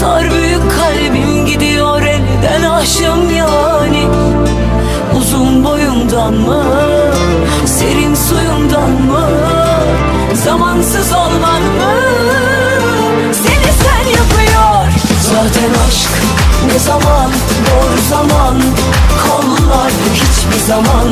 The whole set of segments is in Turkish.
Sar büyük kalbim gidiyor elden aşım yani. Uzun boyundan mı, serin suyundan mı Zamansız olman mı, seni sen yapıyor. Zaten aşk ne zaman, doğru zaman Kollar hiçbir zaman.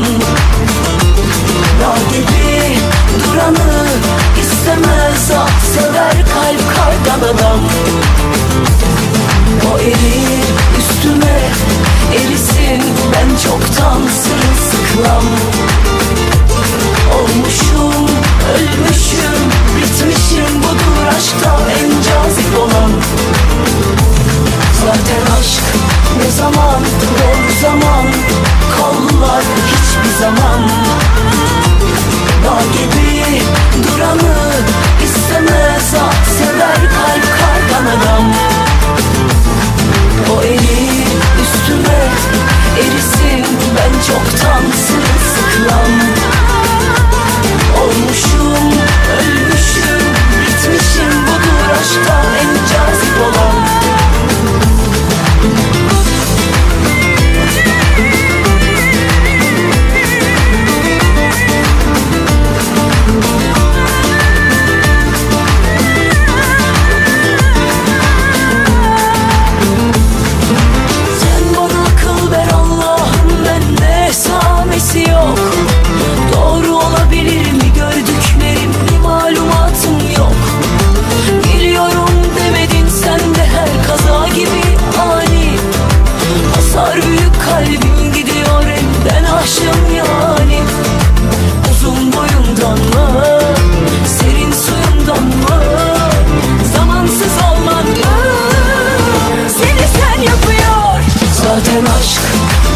Zaten aşk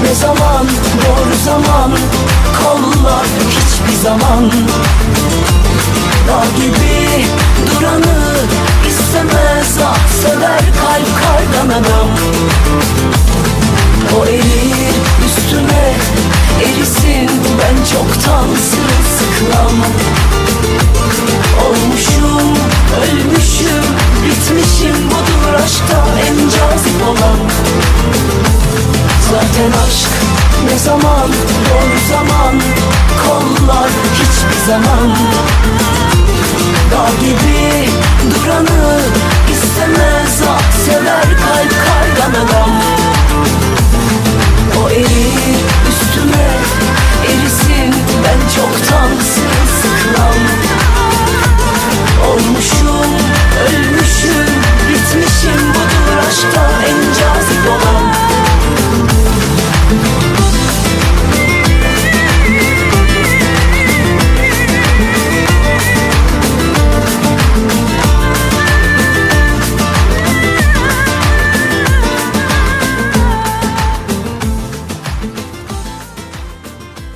ne zaman? Doğru zaman. Kollar hiçbir zaman. zaman. Dağ gibi duranım